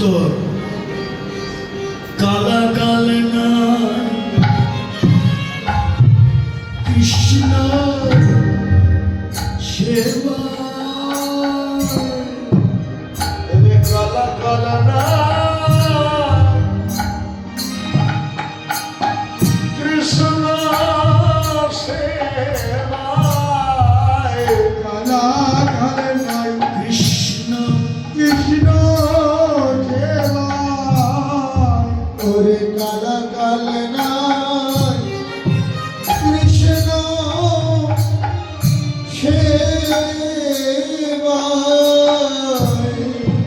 উত্তর কালা কাল কৃষ্ণ সেবা ওরে কালা কালে নাই কৃষ্ণ সেবায়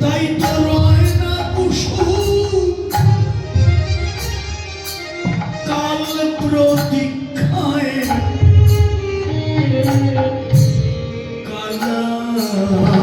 তাই তো রয় না কুসুম কাল প্রতীক্ষায় কালা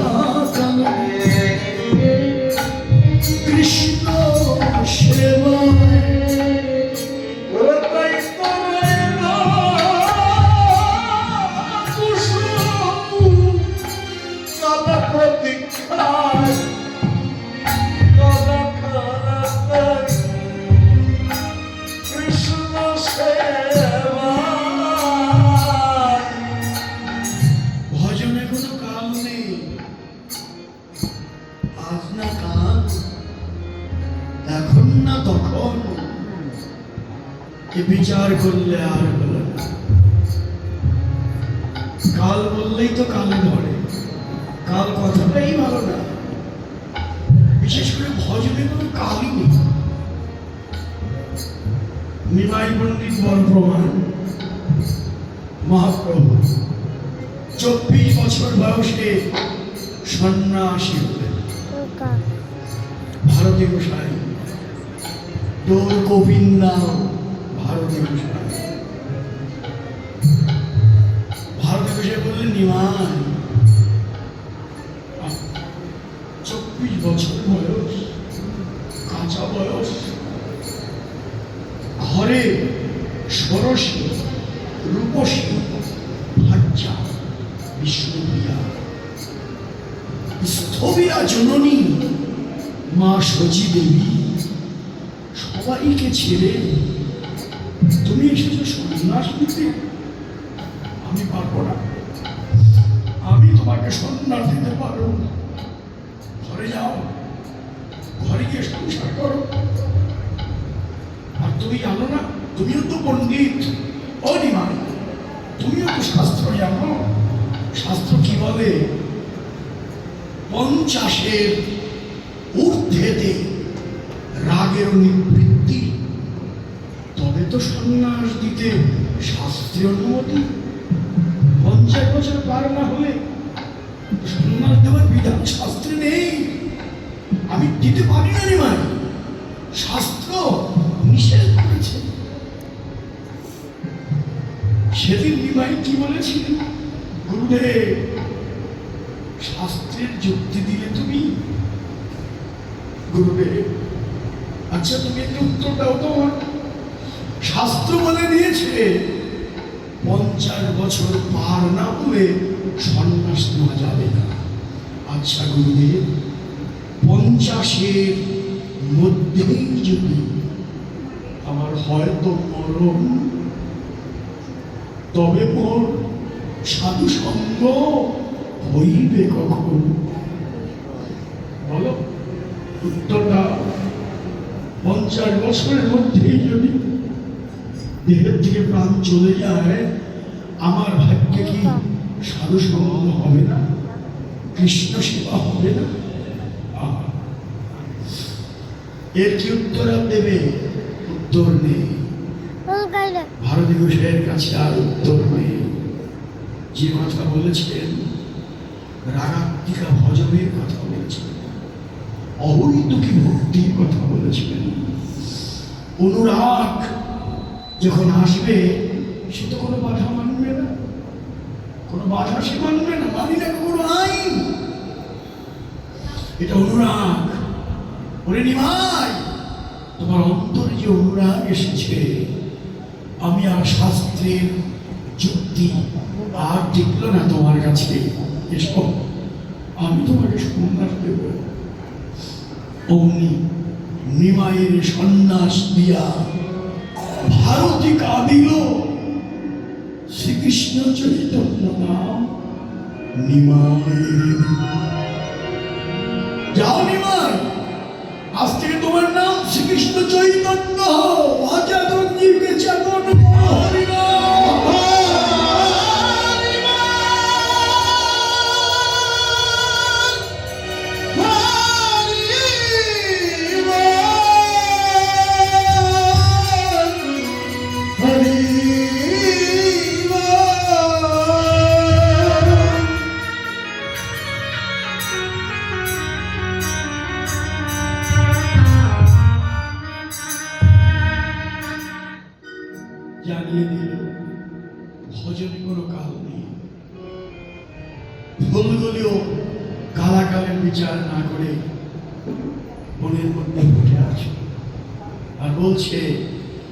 এখন না তখন। বিচার করলে আর হলো না। কাল বললেই তো কাল ধরে কাল কথাটাই ভালো না। বিশেষ করে ভজনে কোনো কালই নেই। নিমাই পণ্ডিত বল প্রমাণ মহাপ্রভু চব্বিশ বছর বয়সে সন্ন্যাসী হলেন। ভারতী গোসাই। দোল গোবিন্দা ভারতী গোসাই ভারতী গোসাই বললেন নিমাই চব্বিশ বছর বয়স। কাঁচা বয়স। ঘরে ষোড়শী রূপসী ভাজ্যা বিষ্ণুপ্রিয়া। স্থবিরা জননী, মা সচি দেবী। সবাইকে ছেড়ে তুমি এসেছ সন্ন্যাস নিতে আমি পারব না। আমি তোমাকে সন্ন্যাস দিতে পারব না। ঘরে যাও। ঘরে গিয়ে সংসার করো। আর তুমি জানো না, তুমিও তো পণ্ডিত অনিমান তুমিও তো শাস্ত্র জানো। শাস্ত্র কি বলে? পঞ্চাশের ঊর্ধ্বেতে রাগের নিবৃত্তি তবে তো সন্ন্যাস দিতে শাস্ত্রীয় অনুমতি? পঞ্চাশ বছর পার না হলে সন্ন্যাস দেওয়ার বিধান শাস্ত্রে নেই। আমি দিতে পারি না নিমাই। শাস্ত্র নিষেধ করেছে। সেদিন নিমাই কি বলেছিলেন? গুরুদেব, শাস্ত্রের যুক্তি দিলে তুমি? গুরুদেব আচ্ছা তুমি একটু উত্তর দাও তোমার শাস্ত্র বলে দিয়েছে, পঞ্চাশ বছর পার না হলে সন্ন্যাস নেওয়া যাবে না। আচ্ছা গুরুদেব, পঞ্চাশের মধ্যেই যদি আমার হয়তো মরণ, তবে মোর সাধু সঙ্গ হইবে কখন? বলো, উত্তরটা পঞ্চাশ বছরের মধ্যেই যদি দেহের থেকে প্রাণ চলে যায় আমার ভাগ্যে কি সাধু সঙ্গ হবে না? কৃষ্ণ সেবা হবে না? এর কি উত্তর দেবে? উত্তর নেই। ভারতী ঘোষের কাছে আর উত্তর নেই। যে কথা বলেছেন রাগাত্মিকা ভজনের কথা বলেছেন অহৈতুকী ভক্তির কথা বলেছিলেন অনুরাগ যখন আসবে, সে তো কোনো বাধা মানবে না। কোনো বাধা সে মানবে না। মানি না কোনো আইন। এটা অনুরাগ। ওরে নিমাই তোমার অন্তরে যে অনুরাগ এসেছে, আমি আর শাস্ত্রের যুক্তি আর টিকল না তোমার কাছে। এসব আমি তোমাকে সন্ন্যাস দেব। অগ্নি নিমাইয়ের সন্ন্যাস দিয়া ভারতী কাঁদিল। শ্রীকৃষ্ণ চৈতন্য নাম। যাও নিমাই। আজ থেকে তোমার নাম শ্রীকৃষ্ণ চৈতন্য। হাজার জীবকে চেতন জানিয়ে দিল। ভজন কোনো কাল নেই। ভুলগুলিও কালাকালের বিচার না করে মনের মধ্যে ফুটে আছে। আর বলছে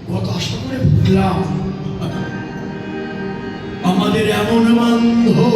কত আশা করে ফুটলাম আমাদের এমন বান্ধব